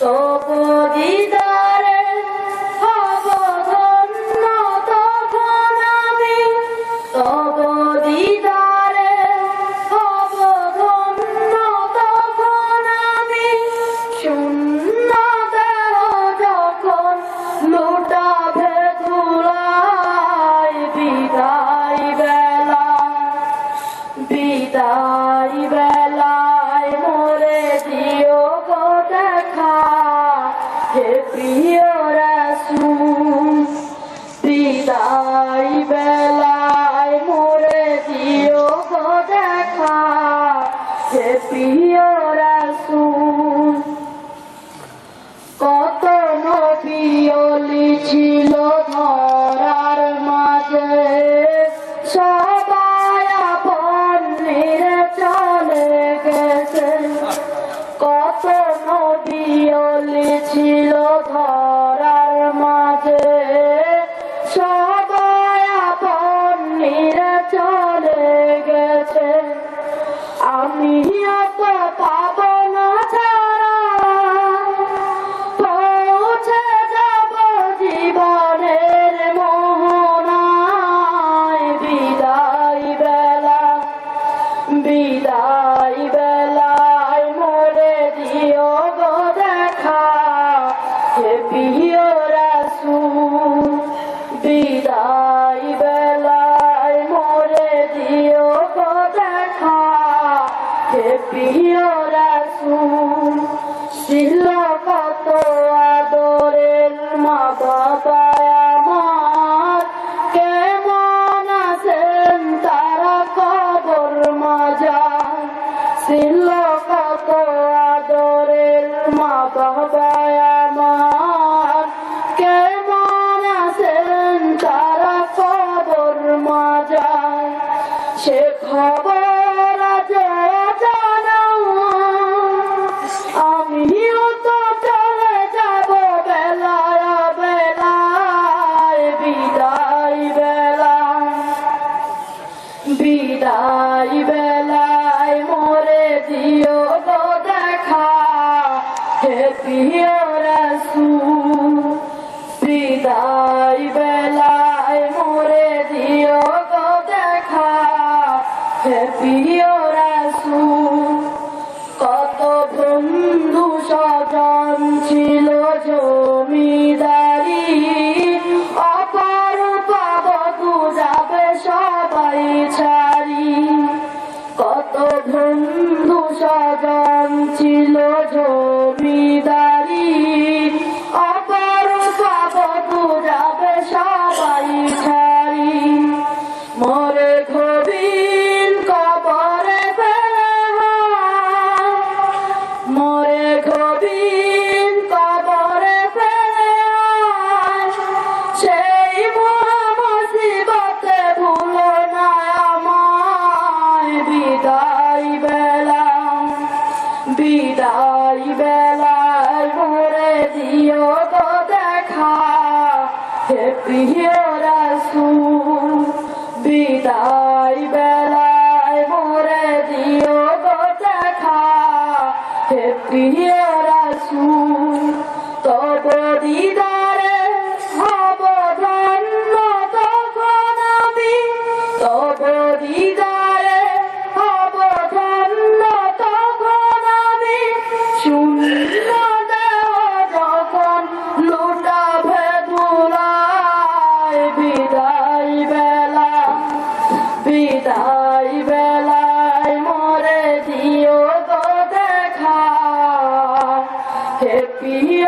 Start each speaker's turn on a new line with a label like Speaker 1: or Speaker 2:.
Speaker 1: So good. প্রিয় রাসূল, কত নবিয়লি ছিল ধরার মাঝে। সবাই আপন চলে গেছে। কত নবিয়লি ছিল ধরার হে প্রিয় রাসূল ছিল কত আদরের মা বাবা আমার। কেমন আছেন তারা কবর মাজার? ছিল কত আদরের মা বাবা আমার। কেমন আছেন তারা কবর মাজার? সে খবর বেলায় বেলায় মোরে দিও গো দেখা। হে প্রিয় রসু বেলায় মোরে দিও গো দেখা। হে প্রিয় রসু কত বন্ধু স্বজন ছিল জমিদার। হে রাসুল বিদায় বেলায় মোরে দিও গোটা খা happy.